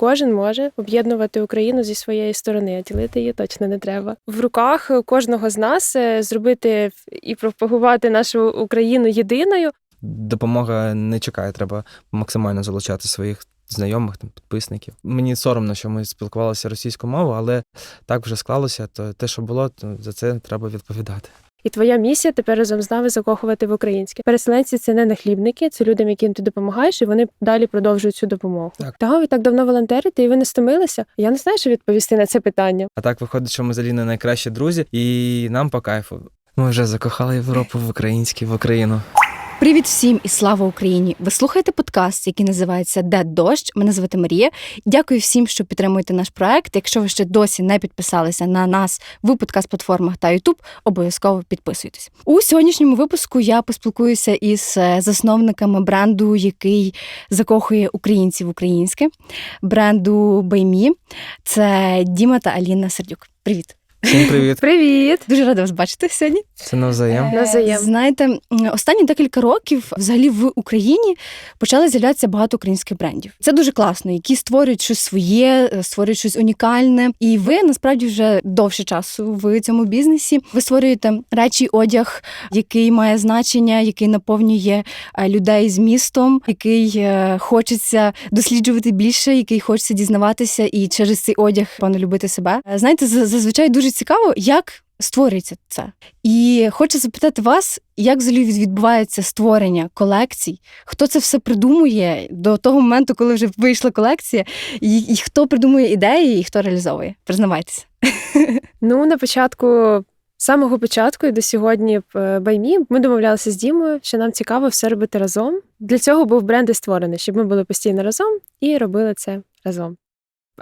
Кожен може об'єднувати Україну зі своєї сторони, а ділити її точно не треба. В руках кожного з нас е, зробити і пропагувати нашу Україну єдиною. Допомога не чекає, треба максимально залучати своїх знайомих, там, підписників. Мені соромно, що ми спілкувалися російською мовою, але так вже склалося, то те, що було, то за це треба відповідати. І твоя місія тепер разом з нами закохувати в українське. Переселенці це не нахлібники, це людям, яким ти допомагаєш, і вони далі продовжують цю допомогу. Так. Та ви так давно волонтерите, і ви не стомилися. Я не знаю, що відповісти на це питання. А так виходить, що ми з Аліною найкращі друзі, і нам по кайфу. Ми вже закохали Європу в українське, в Україну. Привіт всім і слава Україні! Ви слухаєте подкаст, який називається Де дощ. Мене звати Марія. Дякую всім, що підтримуєте наш проект. Якщо ви ще досі не підписалися на нас в подкаст-платформах та Ютуб, обов'язково підписуйтесь. У сьогоднішньому випуску я поспілкуюся із е, засновниками бренду, який закохує українців українське, бренду Баймі. Це Діма та Аліна Сердюк. Привіт! Всім привіт! Привіт! Дуже рада вас бачити сьогодні. Це навзаєм. Навзаєм. Знаєте, останні декілька років взагалі в Україні почали з'являтися багато українських брендів. Це дуже класно, які створюють щось своє, е, створюють щось унікальне. І ви насправді вже довше часу в цьому бізнесі. Ви створюєте речі, одяг, який має значення, який наповнює е, людей з містом, який е, хочеться досліджувати більше, який хочеться дізнаватися і через цей одяг певно любити себе. Е, Знаєте, зазвичай дуже цікаво, як створюється це. І хочу запитати вас, як взагалі відбувається створення колекцій? Хто це все придумує до того моменту, коли вже вийшла колекція, і, і хто придумує ідеї, і хто реалізовує? Признавайтеся. Ну, на початку, з самого початку і до сьогодні в Баймі ми домовлялися з Дімою, що нам цікаво все робити разом. Для цього був бренд і створений, щоб ми були постійно разом і робили це разом.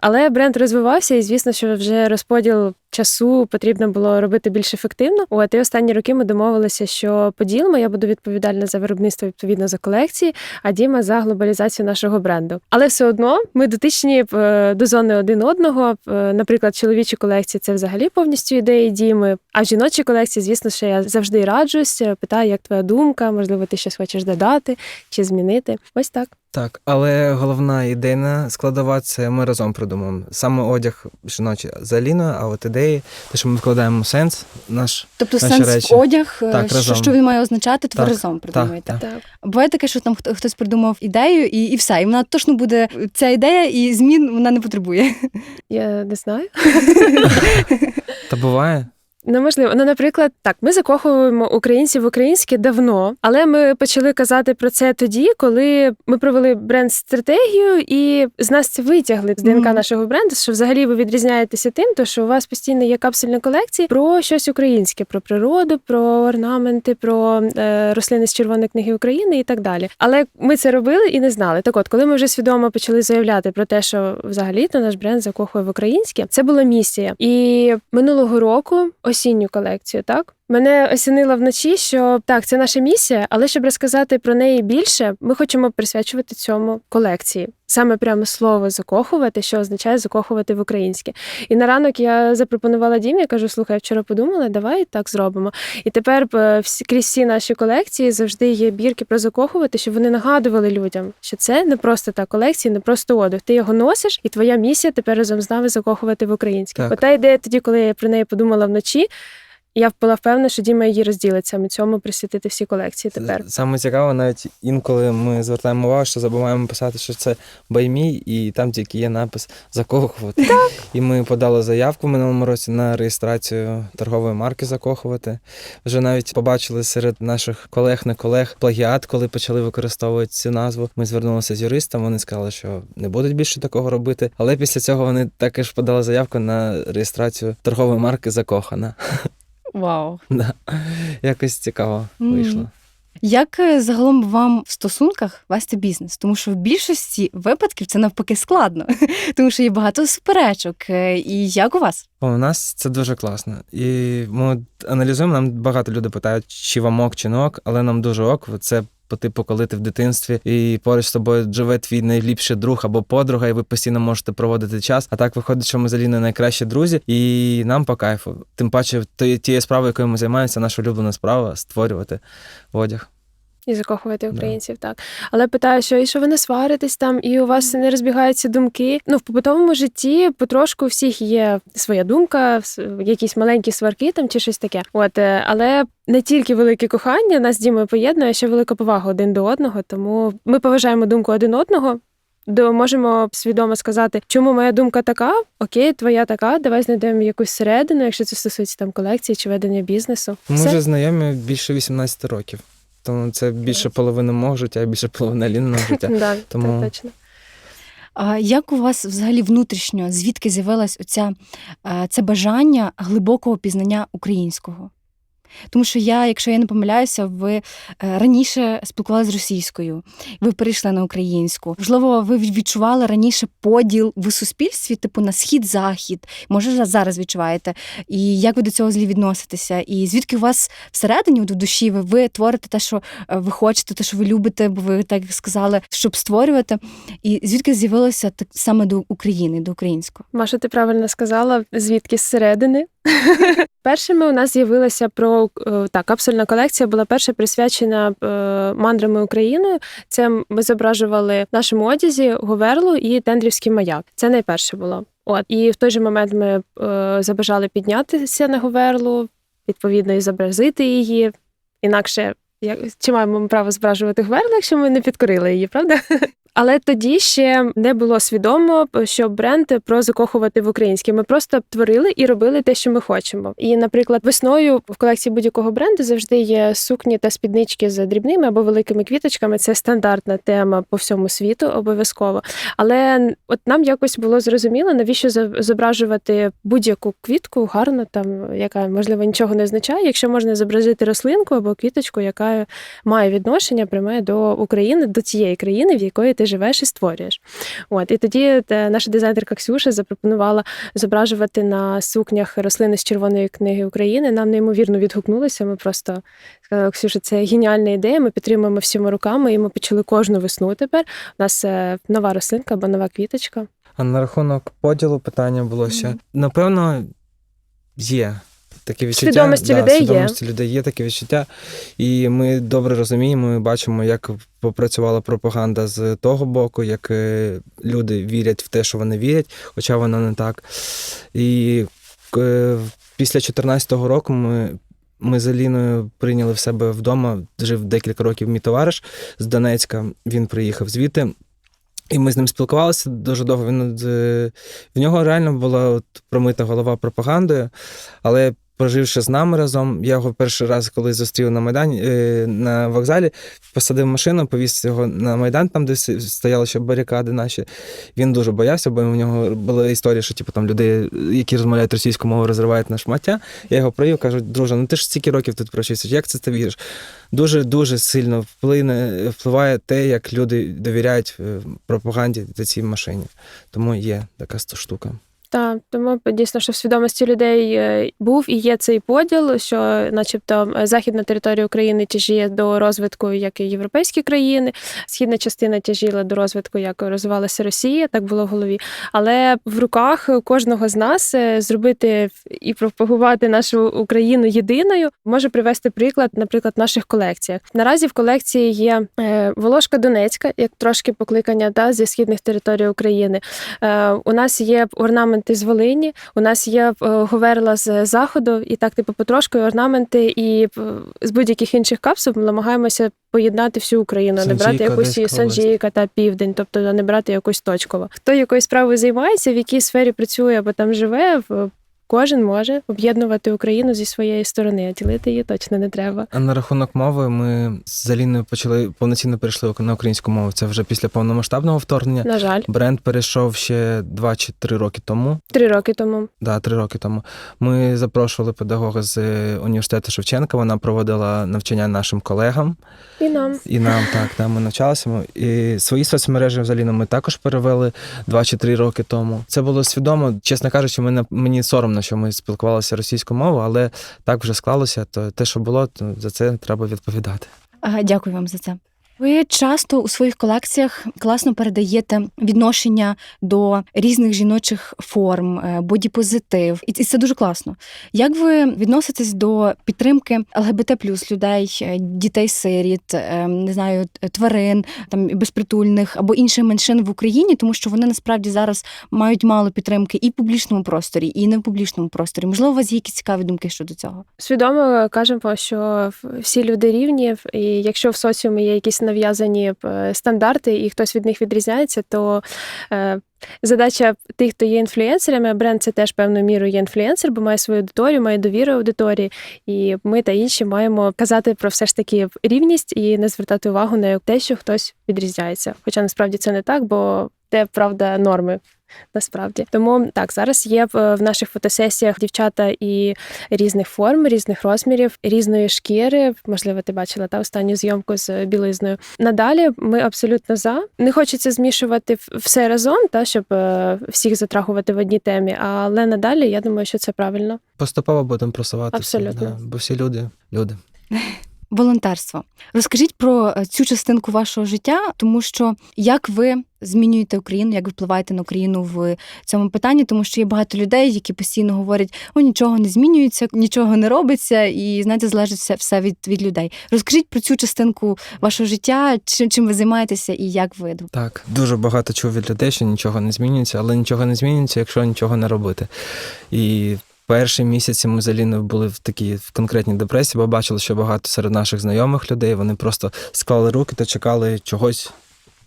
Але бренд розвивався, і звісно, що вже розподіл часу потрібно було робити більш ефективно. От і останні роки ми домовилися, що поділимо. Я буду відповідальна за виробництво відповідно за колекції, а Діма за глобалізацію нашого бренду. Але все одно ми дотичні е, до зони один одного. Е, Наприклад, чоловічі колекції це взагалі повністю ідеї Діми. А жіночі колекції, звісно, що я завжди раджусь, е, питаю, як твоя думка, можливо, ти щось хочеш додати чи змінити. Ось так. Так, але головна ідейна складова це ми разом придумаємо. Саме одяг жіночий за Аліною, а от ідеї, те, що ми вкладаємо сенс, наш Тобто Наші сенс речі. в одяг, е, Так, що, разом. що він має означати, то ви разом придумуєте. так. Так. Буває таке, що там хто- хтось придумав ідею, і, і все, і вона точно буде ця ідея, і змін вона не потребує. Я не знаю. та буває. Ну, можливо. Ну, наприклад, так, ми закохуємо українців в українське давно, але ми почали казати про це тоді, коли ми провели бренд-стратегію, і з нас це витягли з ДНК Мгм. нашого бренду, що взагалі ви відрізняєтеся тим, то що у вас постійно є капсульні колекції про щось українське, про природу, про орнаменти, про е, рослини з червоної книги України і так далі. Але ми це робили і не знали. Так от, коли ми вже свідомо почали заявляти про те, що взагалі то наш бренд закохує в українське, це була місія. І минулого року осінню колекцію, так. Мене осінило вночі, що так, це наша місія, але щоб розказати про неї більше, ми хочемо присвячувати цьому колекції. Саме прямо слово закохувати, що означає закохувати в українське. І на ранок я запропонувала Дімі, я кажу: слухай, я вчора подумала, давай так зробимо. І тепер е, всі крізь всі наші колекції завжди є бірки про закохувати, щоб вони нагадували людям, що це не просто та колекція, не просто одяг. Ти його носиш, і твоя місія тепер разом з нами закохувати в українське. Ота ідея тоді, коли я про неї подумала вночі. Я була впевнена, що Діма її розділить саме цьому присвятити всі колекції тепер. Саме цікаво, навіть інколи ми звертаємо увагу, що забуваємо писати, що це баймі, і там тільки є напис закохувати. Так. І ми подали заявку в минулому році на реєстрацію торгової марки закохувати. Вже навіть побачили серед наших колег не колег плагіат, коли почали використовувати цю назву. Ми звернулися з юристом. Вони сказали, що не будуть більше такого робити. Але після цього вони також подали заявку на реєстрацію торгової марки закохана. Вау. Да. Якось цікаво вийшло. Як е, загалом вам в стосунках вести бізнес? Тому що в більшості випадків це навпаки складно, тому що є багато суперечок. Е, І як у вас? О, у нас це дуже класно. І ми аналізуємо, нам багато людей питають, чи вам ок, чи не ок, але нам дуже ок. Це по типу, коли ти в дитинстві і поруч з тобою живе твій найліпший друг або подруга, і ви постійно можете проводити час. А так виходить, що ми з Аліною найкращі друзі, і нам по кайфу. Тим паче, тією справою, якою ми займаємося, наша улюблена справа створювати одяг. І закохувати українців, так. Але питаю, що і що ви не сваритесь там, і у вас не розбігаються думки. Ну, в побутовому житті потрошку у всіх є своя думка, якісь маленькі сварки там чи щось таке. От, е, але не тільки велике кохання нас з Дімою поєднує, а ще велика повага один до одного. Тому ми поважаємо думку один одного. До можемо свідомо сказати, чому моя думка така, окей, твоя така. Давай знайдемо якусь середину, якщо це стосується там колекції чи ведення бізнесу. Ми Все. вже знайомі більше 18 років. Тому це більше половини мого життя, і більше половини лінного життя. Да, Тому- так, точно. А як у вас взагалі внутрішньо, звідки з'явилось оця, е, це бажання глибокого пізнання українського? Тому що я, якщо я не помиляюся, ви е, раніше спілкувалися з російською, ви перейшли на українську. Можливо, ви відчували раніше поділ в суспільстві, типу на схід-захід. Може, зараз відчуваєте. І як ви до цього злі відноситеся? І звідки у вас всередині, в душі, ви, ви творите те, що е, ви хочете, те, що ви любите, бо ви так сказали, щоб створювати. І звідки з'явилося так саме до України, до українського? Маша, ти правильно сказала, звідки зсередини. Першими у нас з'явилася про е, так, капсульна колекція була перша присвячена е, мандрами Україною. Це ми зображували в нашому одязі Говерлу і Тендрівський маяк. Це найперше було. От і в той же момент ми е, забажали піднятися на Говерлу, відповідно, і зобразити її. Інакше як чи маємо право зображувати Говерлу, якщо ми не підкорили її, правда? Але тоді ще не було свідомо, що бренд про закохувати в українське. Ми просто творили і робили те, що ми хочемо. І, наприклад, весною в колекції будь-якого бренду завжди є сукні та спіднички з дрібними або великими квіточками. Це стандартна тема по всьому світу, обов'язково. Але от нам якось було зрозуміло, навіщо зображувати будь-яку квітку гарно, там яка можливо нічого не означає, якщо можна зобразити рослинку або квіточку, яка має відношення пряме до України, до тієї країни, в якої ти живеш і створюєш. От і тоді е, наша дизайнерка Ксюша запропонувала зображувати на сукнях рослини з Червоної книги України. Нам неймовірно відгукнулося. Ми просто сказали, Ксюша, це геніальна ідея. Ми підтримуємо всіма руками, і ми почали кожну весну тепер. У нас е, нова рослинка або нова квіточка. А на рахунок поділу питання було ще. Напевно, є таке відчуття. Свідомості да, людей є. свідомості людей є таке відчуття. І ми добре розуміємо, ми бачимо, як попрацювала пропаганда з того боку, як е, люди вірять в те, що вони вірять, хоча воно не так. І е, після 2014 року ми. Ми з Аліною прийняли в себе вдома. Жив декілька років мій товариш з Донецька. Він приїхав звідти. І ми з ним спілкувалися дуже довго. Він е, в нього реально була от промита голова пропагандою, але проживши з нами разом, я його перший раз, коли зустрів на Майдані е, на вокзалі, посадив машину, повіз його на Майдан, там, де стояли ще барикади наші. Він дуже боявся, бо в нього була історія, що типу, там люди, які розмовляють російською мовою, розривають на шмаття. Я його привів, кажу, друже, ну ти ж стільки років тут прочився, як це ти віриш? Дуже дуже сильно вплине, впливає те, як люди довіряють е, пропаганді та цій машині. Тому є така штука. Так, тому дійсно, що в свідомості людей е, був і є цей поділ, що, начебто, західна територія України тяжіє до розвитку, як і європейські країни, східна частина тяжіла до розвитку, як розвивалася Росія, так було в голові. Але в руках кожного з нас е, зробити і пропагувати нашу Україну єдиною може привести приклад, наприклад, в наших колекціях. Наразі в колекції є е, Волошка Донецька, як трошки покликання та зі східних територій України. У нас є орнаменти з Волині, у нас є е, говерла з заходу, і так, типу, потрошку орнаменти, і е, з будь-яких інших капсул ми намагаємося поєднати всю Україну, не брати якусь Санджійка та південь, тобто не брати якусь точково. Хто якоюсь справою займається, в якій сфері працює або там живе, кожен може об'єднувати Україну зі своєї сторони, а ділити її точно не треба. А на рахунок мови ми з Аліною почали повноцінно перейшли на українську мову. Це вже після повномасштабного вторгнення. На жаль, Бренд перейшов ще два чи три роки тому. три роки тому. Да, три роки тому. Ми запрошували педагога з університету Шевченка. Вона проводила навчання нашим колегам. І нам. І нам так, да, ми навчалися. І свої соцмережі взагалі ну, ми також перевели два чи три роки тому. Це було свідомо. Чесно кажучи, мене мені соромно, що ми спілкувалися російською мовою, але так вже склалося. То те, що було, то за це треба відповідати. Дякую вам за це. Ви часто у своїх колекціях класно передаєте відношення до різних жіночих форм, е, бодіпозитив, і це дуже класно. Як ви відноситесь до підтримки ЛГБТ плюс людей, е, дітей-сиріт, е, не знаю, тварин, там безпритульних або інших меншин в Україні, тому що вони насправді зараз мають мало підтримки і в публічному просторі, і не в публічному просторі. Можливо, у вас є якісь цікаві думки щодо цього? Свідомо кажемо, що всі люди рівні, і якщо в соціумі є якісь нав'язані е, стандарти, і хтось від них відрізняється, то е, задача тих, хто є інфлюенсерами, бренд це теж певною мірою є інфлюенсер, бо має свою аудиторію, має довіру аудиторії. І ми та інші маємо казати про все ж таки рівність і не звертати увагу на те, що хтось відрізняється. Хоча насправді це не так, бо це правда норми. Насправді тому так зараз є в наших фотосесіях дівчата і різних форм, різних розмірів, різної шкіри. Можливо, ти бачила та останню зйомку з білизною. Надалі ми абсолютно за. Не хочеться змішувати все разом, та щоб е, всіх затрагувати в одній темі. Але надалі я думаю, що це правильно. Поступово будемо просуватися. Абсолютно. Да, бо всі люди люди. Волонтерство. Розкажіть про е, цю частинку вашого життя, тому що як ви змінюєте Україну, як впливаєте на Україну в цьому питанні, тому що є багато людей, які постійно говорять: о, нічого не змінюється, нічого не робиться, і знаєте, залежить все, все від, від людей. Розкажіть про цю частинку вашого життя, чим, чим ви займаєтеся і як ви Так, дуже багато чув від людей, що нічого не змінюється, але нічого не змінюється, якщо нічого не робити. І перші місяці ми з не були в такій в конкретній депресії, бо бачили, що багато серед наших знайомих людей вони просто склали руки та чекали чогось.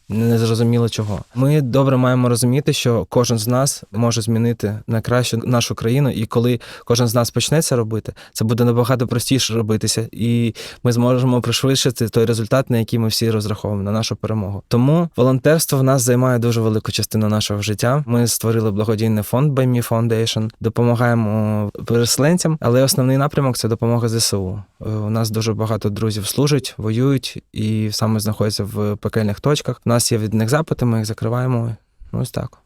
Не зрозуміло чого. Ми добре маємо розуміти, що кожен з нас може змінити на краще нашу країну, і коли кожен з нас почне це робити, це буде набагато простіше робитися, і ми зможемо пришвидшити той результат, на який ми всі розраховуємо на нашу перемогу. Тому волонтерство в нас займає дуже велику частину нашого життя. Ми створили благодійний фонд By Me Foundation, допомагаємо переселенцям, але основний напрямок це допомога ЗСУ. У нас дуже багато друзів служать, воюють і саме знаходяться в пекельних точках. У нас є від них запити, ми їх закриваємо. Ну, ось так.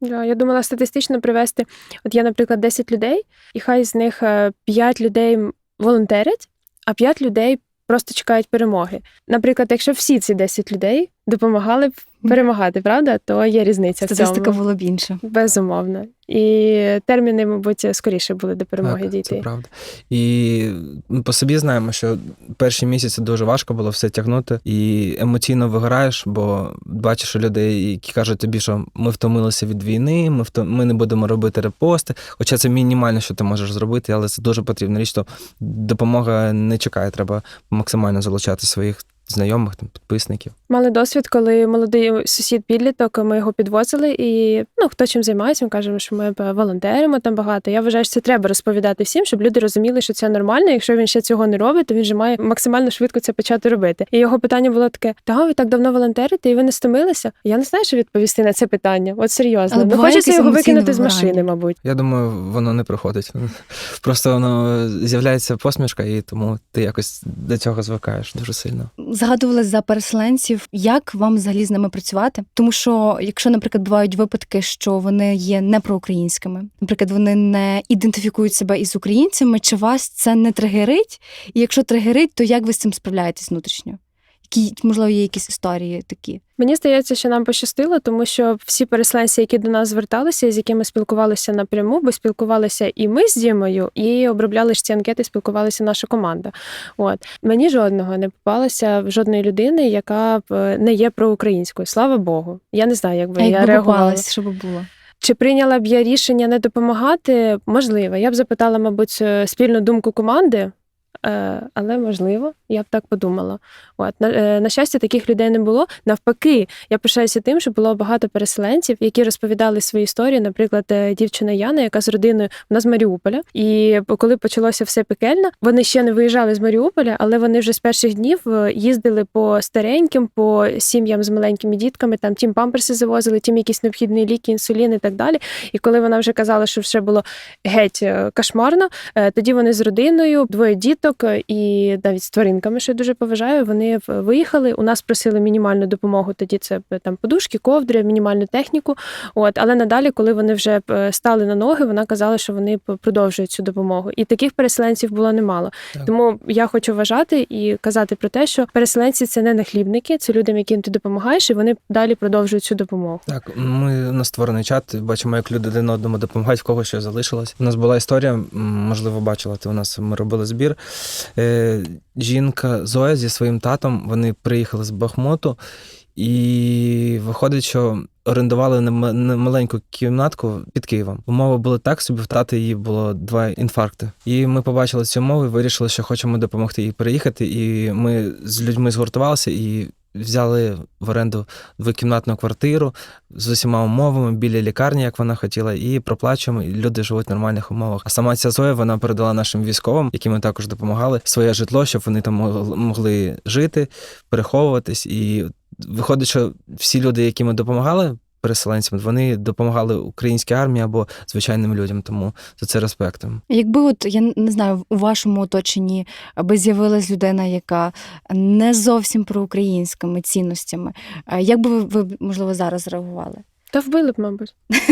Я думала статистично привести. От є, наприклад, 10 людей, і хай з них 5 людей волонтерять, а 5 людей просто чекають перемоги. Наприклад, якщо всі ці 10 людей допомагали б перемагати, правда, то є різниця в статистика цьому. була б інша. Безумовно. І терміни, мабуть, скоріше були до перемоги так, дійти. Це правда. І ми по собі знаємо, що перші місяці дуже важко було все тягнути, і емоційно вигораєш, бо бачиш людей, які кажуть тобі, що ми втомилися від війни, ми втом... ми не будемо робити репости. Хоча це мінімально, що ти можеш зробити, але це дуже потрібна річ. То допомога не чекає, треба максимально залучати своїх знайомих, там, підписників. Мали досвід, коли молодий сусід підліток, ми його підвозили, і ну хто чим займається, ми кажемо, що ми волонтеримо там багато. Я вважаю, що це треба розповідати всім, щоб люди розуміли, що це нормально. Якщо він ще цього не робить, то він же має максимально швидко це почати робити. І його питання було таке: та ви так давно волонтерите, і ви не стомилися? Я не знаю, що відповісти на це питання. От серйозно. Але Ну хочеться його викинути з машини, мабуть. Я думаю, воно не приходить. Просто воно з'являється посмішка, і тому ти якось до цього звикаєш дуже сильно. Згадували за переселенців, як вам взагалі з ними працювати? Тому що, якщо, наприклад, бувають випадки, що вони є не проукраїнськими, наприклад, вони не ідентифікують себе із українцями, чи вас це не тригерить? І якщо тригерить, то як ви з цим справляєтесь внутрішньо? Які можливо є якісь історії такі? Мені здається, що нам пощастило, тому що всі переселенці, які до нас зверталися, з якими спілкувалися напряму, бо спілкувалися і ми з Дімою, і обробляли ж ці анкети, спілкувалася наша команда. От мені жодного не попалося жодної людини, яка б е, не є проукраїнською. Слава Богу. Я не знаю, як би а я якби реагувала. попалась, що було? Чи прийняла б я рішення не допомагати? Можливо, я б запитала, мабуть, е, спільну думку команди. Е, Але можливо, я б так подумала. От на, е, на щастя, таких людей не було. Навпаки, я пишаюся тим, що було багато переселенців, які розповідали свої історії. Наприклад, е, дівчина Яна, яка з родиною вона з Маріуполя. І коли почалося все пекельно, вони ще не виїжджали з Маріуполя, але вони вже з перших днів їздили по стареньким, по сім'ям з маленькими дітками. Там тім памперси завозили, тім якісь необхідні ліки, інсулін і так далі. І коли вона вже казала, що все було геть кошмарно, тоді вони з родиною, двоє діток. Діток і навіть з тваринками, що я дуже поважаю. Вони виїхали. У нас просили мінімальну допомогу. Тоді це там подушки, ковдри, мінімальну техніку. От, але надалі, коли вони вже е, стали на ноги, вона казала, що вони продовжують цю допомогу. І таких переселенців було немало. Так. Тому я хочу вважати і казати про те, що переселенці це не нахлібники, це людям, яким ти допомагаєш, і вони далі продовжують цю допомогу. Так, ми на створений чат бачимо, як люди один одному допомагають, в кого що залишилось. У нас була історія, можливо, бачила, ти у нас ми робили збір. Е, жінка Зоя зі своїм татом вони приїхали з Бахмуту, і виходить, що орендували на маленьку кімнатку під Києвом. Умови були так собі, в тати її було два інфаркти. І ми побачили цю мову і вирішили, що хочемо допомогти їй переїхати. І ми з людьми згуртувалися і взяли в оренду двокімнатну квартиру з усіма умовами біля лікарні, як вона хотіла, і проплачуємо. І люди живуть в нормальних умовах. А сама ця Зоя вона передала нашим військовим, яким ми також допомагали, своє житло, щоб вони там могли жити, переховуватись. І виходить, що всі люди, які ми допомагали. Переселенцям вони допомагали українській армії або звичайним людям, тому за це респектом. Якби от я не знаю, у вашому оточенні аби з'явилась людина, яка не зовсім проукраїнськими цінностями, як би ви, ви можливо зараз реагували? Та вбили б, мабуть.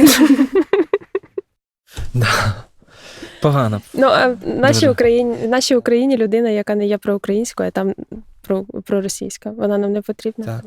Погано. Ну а в нашій Україні, в нашій Україні людина, яка не є проукраїнською, а там про, проросійська. Вона нам не потрібна. Так.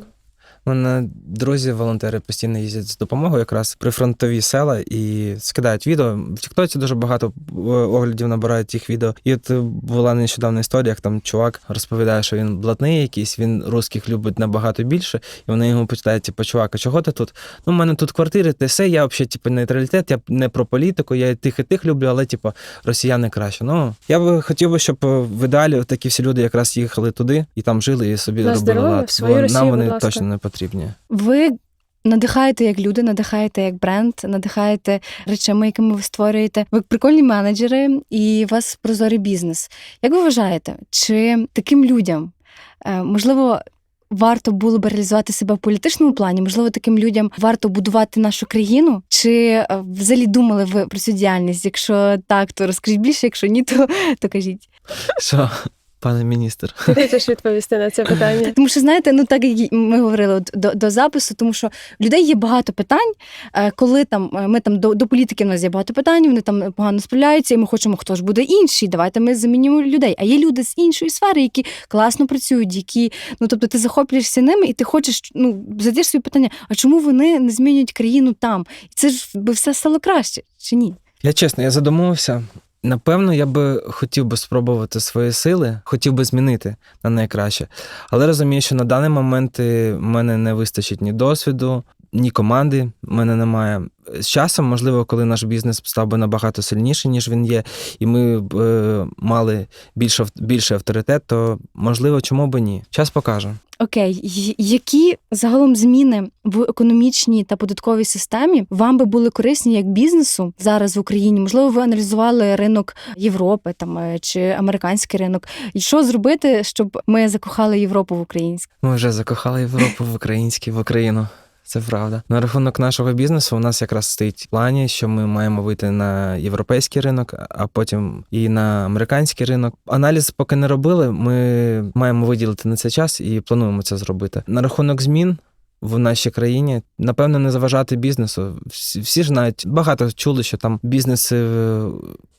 Мене друзі, волонтери постійно їздять з допомогою якраз при фронтові села і скидають відео. В Тіктоці дуже багато е, оглядів набирають тих відео. І от була нещодавна історія, як там чувак розповідає, що він блатний якийсь, він русських любить набагато більше. І вони йому питають, типу, чувак, а чого ти тут? Ну, в мене тут квартири, ти все, я взагалі, типу, нейтралітет, я не про політику, я і тих і тих люблю, але типу, росіяни краще. Ну я би хотів би, щоб е, в ідеалі такі всі люди якраз їхали туди і там жили, і собі робили лад. свою Бо нам вони точно не потрібні. Ви надихаєте як люди, надихаєте як бренд, надихаєте речами, якими ви створюєте. Ви прикольні менеджери і у вас прозорий бізнес. Як ви вважаєте, чи таким людям е, можливо? Варто було би реалізувати себе в політичному плані, можливо, таким людям варто будувати нашу країну. Чи е, взагалі думали ви про цю діяльність? Якщо так, то розкажіть більше, якщо ні, то, то кажіть. Що, пане міністр? Ти хочеш відповісти на це питання? Тому що знаєте, ну так як ми говорили от, до, до запису, тому що в людей є багато питань, е, коли там е, ми там до, до політики в нас є багато питань, вони там погано справляються, і ми хочемо, хто ж буде інший. Давайте ми замінимо людей. А є люди з іншої сфери, які класно працюють, які ну тобто ти захоплюєшся ними, і ти хочеш ну задаєш собі питання: а чому вони не змінюють країну там? І це ж би все стало краще чи ні? Я чесно, я задумувався. Напевно, я би хотів би спробувати свої сили, хотів би змінити на найкраще. Але розумію, що на даний момент е, в мене не вистачить ні досвіду, ні команди в мене немає. З часом, можливо, коли наш бізнес став би набагато сильніший, ніж він є, і ми б е, мали більше, більше авторитет, то можливо, чому б ні? Час покаже. Окей, які загалом зміни в економічній та податковій системі вам би були корисні як бізнесу зараз в Україні? Можливо, ви аналізували ринок Європи там е, чи американський ринок. І що зробити, щоб ми закохали Європу в українську? Ми вже закохали Європу в український, в Україну. Це правда. На рахунок нашого бізнесу у нас якраз стоїть плані, що ми маємо вийти на європейський ринок, а потім і на американський ринок. Аналіз поки не робили. Ми маємо виділити на це час і плануємо це зробити. На рахунок змін. В нашій країні напевно не заважати бізнесу. Всі, ж знають, багато чули, що там бізнеси е,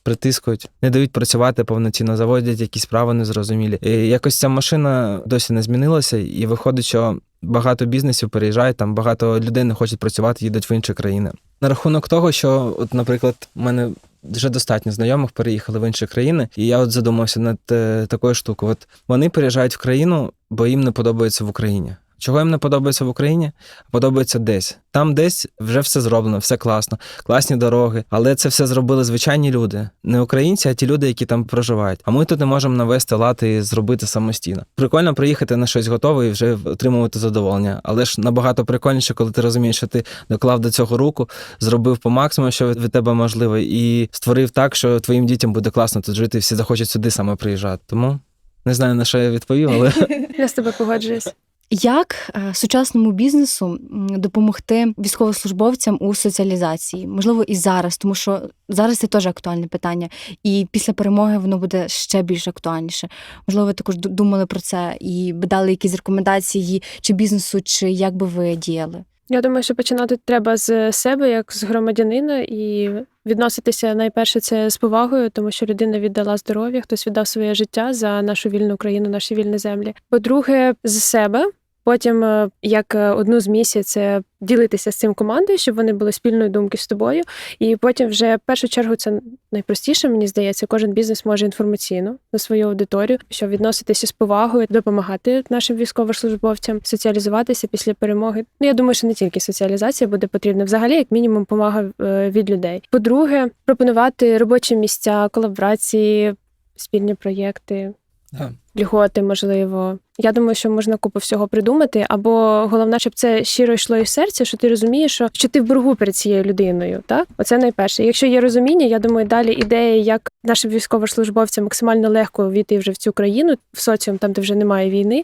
притискують, не дають працювати повноцінно, заводять якісь права незрозумілі. І якось ця машина досі не змінилася, і виходить, що багато бізнесів переїжджають, там багато людей не хочуть працювати, їдуть в інші країни. На рахунок того, що, от, наприклад, в мене вже достатньо знайомих переїхали в інші країни, і я от задумався над е, такою штукою. От вони переїжджають в країну, бо їм не подобається в Україні. Чого їм не подобається в Україні? Подобається десь. Там десь вже все зроблено, все класно, класні дороги. Але це все зробили звичайні люди, не українці, а ті люди, які там проживають. А ми тут не можемо навести лад і зробити самостійно. Прикольно приїхати на щось готове і вже отримувати задоволення. Але ж набагато прикольніше, коли ти розумієш, що ти доклав до цього руку, зробив по максимуму, що від тебе можливо, і створив так, що твоїм дітям буде класно тут жити, всі захочуть сюди саме приїжджати. Тому не знаю на що я відповів, але Я з тобою погоджуюсь. Як е, сучасному бізнесу допомогти військовослужбовцям у соціалізації? Можливо, і зараз, тому що зараз це теж актуальне питання, і після перемоги воно буде ще більш актуальніше. Можливо, ви також думали про це і б дали якісь рекомендації чи бізнесу, чи як би ви діяли? Я думаю, що починати треба з себе, як з громадянина, і відноситися найперше це з повагою, тому що людина віддала здоров'я, хтось віддав своє життя за нашу вільну Україну, наші вільні землі. По-друге, з себе. Потім, е, як е, одну з місій, це ділитися з цим командою, щоб вони були спільної думки з тобою. І потім, вже в першу чергу, це найпростіше, мені здається, кожен бізнес може інформаційно на свою аудиторію, щоб відноситися з повагою, допомагати нашим військовослужбовцям соціалізуватися після перемоги. Ну я думаю, що не тільки соціалізація буде потрібна, взагалі, як мінімум, помага е, від людей. По-друге, пропонувати робочі місця, колаборації, спільні проєкти. Да. Льготи, можливо. Я думаю, що можна купу всього придумати, або головне, щоб це щиро йшло із серця, що ти розумієш, що, що ти в боргу перед цією людиною. Так, оце найперше. Якщо є розуміння, я думаю, далі ідея, як нашим військовослужбовцям максимально легко війти вже в цю країну, в соціум, там де вже немає війни,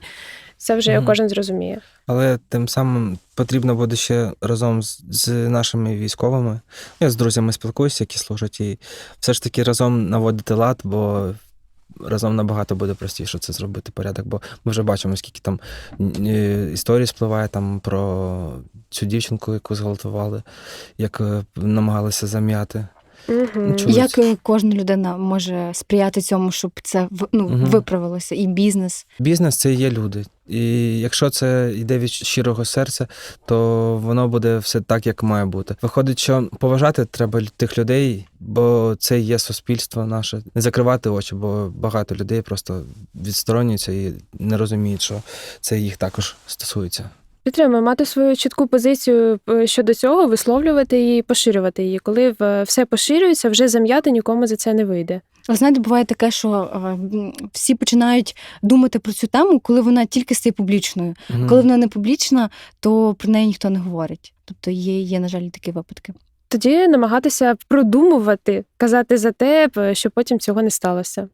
це вже Мгм. кожен зрозуміє. Але тим самим потрібно буде ще разом з, з нашими військовими. Я з друзями спілкуюся, які служать, і все ж таки разом наводити лад, бо разом набагато буде простіше це зробити порядок. Бо ми вже бачимо, скільки там історії історій спливає там про цю дівчинку, яку зґвалтували, як е, намагалися зам'яти. Угу. Як е, кожна людина може сприяти цьому, щоб це ну, угу. виправилося, і бізнес? Бізнес це є люди. І якщо це йде від щирого серця, то воно буде все так, як має бути. Виходить, що поважати треба тих людей, бо це є суспільство наше. Не закривати очі, бо багато людей просто відсторонюються і не розуміють, що це їх також стосується. Підтримує мати свою чітку позицію е, щодо цього, висловлювати її, поширювати її. Коли в- все поширюється, вже зам'яти нікому за це не вийде. Але знаєте, буває таке, що е, всі починають думати про цю тему, коли вона тільки стає публічною. Мгм. Коли вона не публічна, то про неї ніхто не говорить. Тобто є, є на жаль, такі випадки. Тоді намагатися продумувати, казати за те, щоб потім цього не сталося.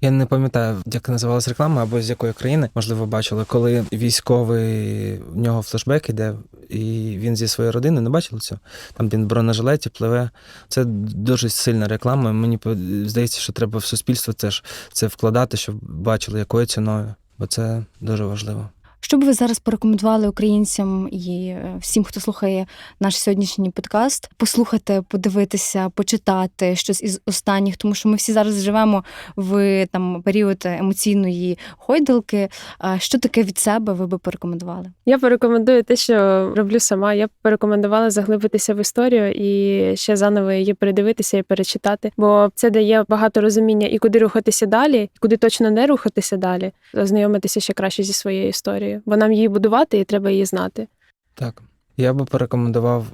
Я не пам'ятаю, як називалась реклама або з якої країни, можливо, бачили, коли військовий в нього флешбек іде, і він зі своєю родиною не бачили цього. Там він в бронежилеті пливе. Це дуже сильна реклама. Мені здається, що треба в суспільство теж це вкладати, щоб бачили, якою ціною, бо це дуже важливо. Що б ви зараз порекомендували українцям і е, всім, хто слухає наш сьогоднішній подкаст, послухати, подивитися, почитати щось із останніх, тому що ми всі зараз живемо в там період емоційної гойдалки. А Що таке від себе ви би порекомендували? Я порекомендую те, що роблю сама. Я б порекомендувала заглибитися в історію і ще заново її передивитися і перечитати, бо це дає багато розуміння і куди рухатися далі, і куди точно не рухатися далі, ознайомитися ще краще зі своєю історією, бо нам її будувати і треба її знати. Так. Я би порекомендував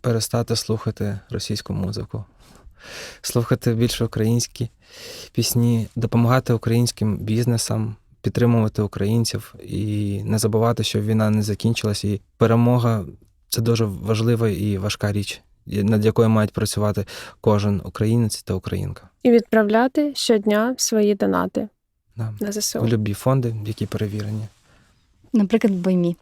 перестати слухати російську музику, слухати більше українські пісні, допомагати українським бізнесам, підтримувати українців і не забувати, що війна не закінчилась, і перемога це дуже важлива і важка річ, над якою мають працювати кожен українець та українка. І відправляти щодня свої донати Да. на ЗСУ. любі фонди, які перевірені. Наприклад, Баймі.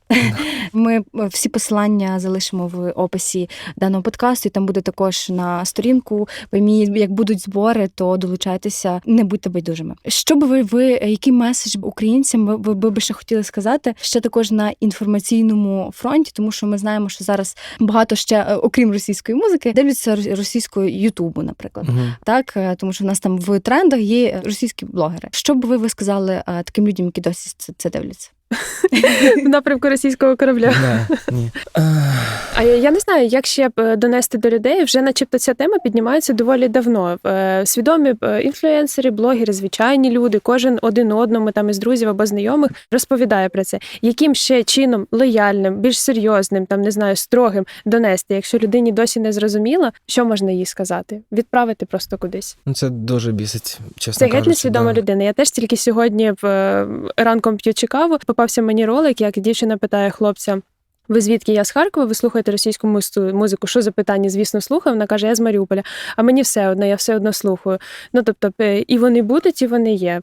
Ми е, всі посилання залишимо в описі даного подкасту, і там буде також на сторінку. Баймі, як будуть збори, то долучайтеся, не будьте байдужими. Що би ви, ви який меседж українцям ви, би ще хотіли сказати? Ще також на інформаційному фронті, тому що ми знаємо, що зараз багато ще, е, окрім російської музики, дивляться російською Ютубу, наприклад. Угу. Так, е, тому що в нас там в трендах є російські блогери. Що б ви, ви сказали таким людям, які досі це дивляться? В напрямку російського корабля. Да, ні. А я, я не знаю, як ще б е, донести до людей. Вже, начебто, ця тема піднімається доволі давно. Е, Свідомі е, інфлюенсери, блогери, звичайні люди, кожен один одному там із друзів або знайомих розповідає про це. Яким ще чином лояльним, більш серйозним, там не знаю, строгим донести, якщо людині досі не зрозуміло, що можна їй сказати? Відправити просто кудись. Ну, це дуже бісить, чесно Це геть несвідома да. людина. Я теж тільки сьогодні в ранком п'ючи каву. Попався мені ролик, як дівчина питає хлопця. Ви звідки я з Харкова? Ви слухаєте російську музику-? Що за питання? Звісно, слухаю. Вона каже, я з Маріуполя. А мені все одно, я все одно слухаю. Ну тобто, е, і вони будуть, і вони є.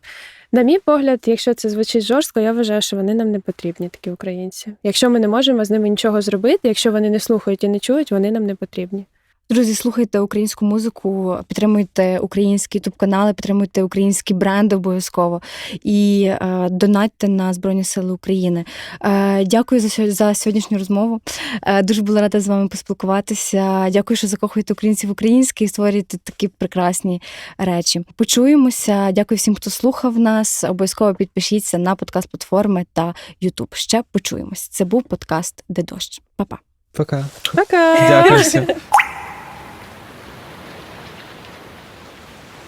На мій погляд, якщо це звучить жорстко, я вважаю, що вони нам не потрібні, такі українці. Якщо ми не можемо з ними нічого зробити, якщо вони не слухають і не чують, вони нам не потрібні. Друзі, слухайте українську музику, підтримуйте українські ютуб канали, підтримуйте українські бренди обов'язково і е, донатьте на Збройні Сили України. Е, дякую за, за сьогоднішню розмову. Е, дуже була рада з вами поспілкуватися. Дякую, що закохуєте українців в українське і створюєте такі прекрасні речі. Почуємося. Дякую всім, хто слухав нас. Обов'язково підпишіться на подкаст платформи та Ютуб. Ще почуємось. Це був подкаст Де дощ. Па-па. Пока. Пока! Дякую всім.